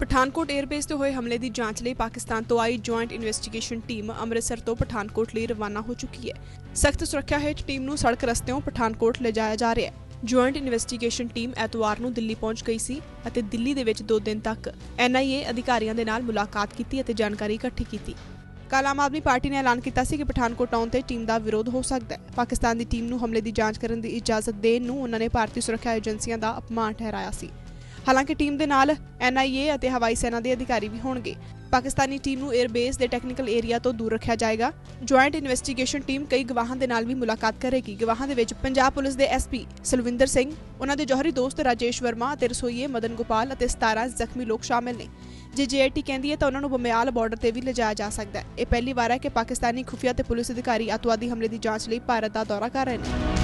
Pathankot airbase ਤੇ ਹੋਏ ਹਮਲੇ ਦੀ ਜਾਂਚ ਲਈ ਪਾਕਿਸਤਾਨ ਤੋਂ ਆਈ ਜੁਆਇੰਟ ਇਨਵੈਸਟੀਗੇਸ਼ਨ ਟੀਮ ਅੰਮ੍ਰਿਤਸਰ ਤੋਂ ਪਠਾਨਕੋਟ ਲਈ ਰਵਾਨਾ ਹੋ ਚੁੱਕੀ ਹੈ। ਸਖਤ ਸੁਰੱਖਿਆ ਹੇਠ ਟੀਮ ਨੂੰ ਸੜਕ ਰਸਤਿਓਂ ਪਠਾਨਕੋਟ ਲਿਜਾਇਆ ਜਾ ਰਿਹਾ ਹੈ। ਜੁਆਇੰਟ ਇਨਵੈਸਟੀਗੇਸ਼ਨ ਟੀਮ ਐਤਵਾਰ ਨੂੰ ਦਿੱਲੀ ਪਹੁੰਚ ਗਈ ਸੀ ਅਤੇ ਦਿੱਲੀ ਦੇ ਵਿੱਚ 2 ਦਿਨ ਤੱਕ ਐਨਆਈਏ ਅਧਿਕਾਰੀਆਂ ਦੇ ਨਾਲ ਮੁਲਾਕਾਤ ਕੀਤੀ ਅਤੇ ਜਾਣਕਾਰੀ ਇਕੱਠੀ ਕੀਤੀ। ਕੱਲ ਆਮ ਆਦਮੀ ਪਾਰਟੀ ਨੇ ਐਲਾਨ ਕੀਤਾ ਸੀ ਕਿ ਪਠਾਨਕੋਟ ਆਉਣ ਤੇ ਟੀਮ ਦਾ ਵਿਰੋਧ ਹੋ ਸਕਦਾ ਹੈ। ਪਾਕਿਸਤਾਨ ਦੀ ਟੀਮ ਨੂੰ ਹਮਲੇ ਦੀ ਜਾਂਚ ਕਰਨ ਦੀ ਇਜਾਜ਼ਤ ਦੇਣ ਨੂੰ ਉਹਨਾਂ ਨੇ ਭਾਰਤੀ ਸੁਰੱਖਿਆ ਏਜੰਸੀਆਂ ਦਾ ਅਪਮਾਨ ਠਹਿਰਾਇਆ ਸੀ। ਹਾਲਾਂਕਿ ਟੀਮ ਦੇ ਨਾਲ ਐਨਆਈਏ ਅਤੇ ਹਵਾਈ ਸੈਨਾ ਦੇ ਅਧਿਕਾਰੀ ਵੀ ਹੋਣਗੇ। ਪਾਕਿਸਤਾਨੀ ਟੀਮ ਨੂੰ 에ਅਰਬੇਸ ਦੇ ਟੈਕਨੀਕਲ ਏਰੀਆ ਤੋਂ ਦੂਰ ਰੱਖਿਆ ਜਾਏਗਾ। ਜੁਆਇੰਟ ਇਨਵੈਸਟੀਗੇਸ਼ਨ ਟੀਮ ਕਈ ਗਵਾਹਾਂ ਦੇ ਨਾਲ ਵੀ ਮੁਲਾਕਾਤ ਕਰੇਗੀ। ਗਵਾਹਾਂ ਦੇ ਵਿੱਚ ਪੰਜਾਬ ਪੁਲਿਸ ਦੇ ਐਸਪੀ ਸਲਵਿੰਦਰ ਸਿੰਘ, ਉਹਨਾਂ ਦੇ ਜੋਹਰੀ ਦੋਸਤ ਰਾਜੇਸ਼ ਵਰਮਾ ਅਤੇ ਰਸੋਈਏ ਮਦਨ ਗੋਪਾਲ ਅਤੇ 17 ਜ਼ਖਮੀ ਲੋਕ ਸ਼ਾਮਿਲ ਨੇ। ਜੇ ਜੇਆਈਟੀ ਕਹਿੰਦੀ ਹੈ ਤਾਂ ਉਹਨਾਂ ਨੂੰ ਬਮਿਆਲ ਬਾਰਡਰ ਤੇ ਵੀ ਲਿਜਾਇਆ ਜਾ ਸਕਦਾ ਹੈ। ਇਹ ਪਹਿਲੀ ਵਾਰ ਹੈ ਕਿ ਪਾਕਿਸਤਾਨੀ ਖੁਫੀਆ ਤੇ ਪੁਲਿਸ ਅਧਿਕਾਰੀ ਅਤਵਾਦੀ ਹਮਲੇ ਦੀ ਜਾਂਚ ਲਈ ਭਾਰਤ ਦਾ ਦੌਰਾ ਕਰ ਰਹੇ ਨੇ।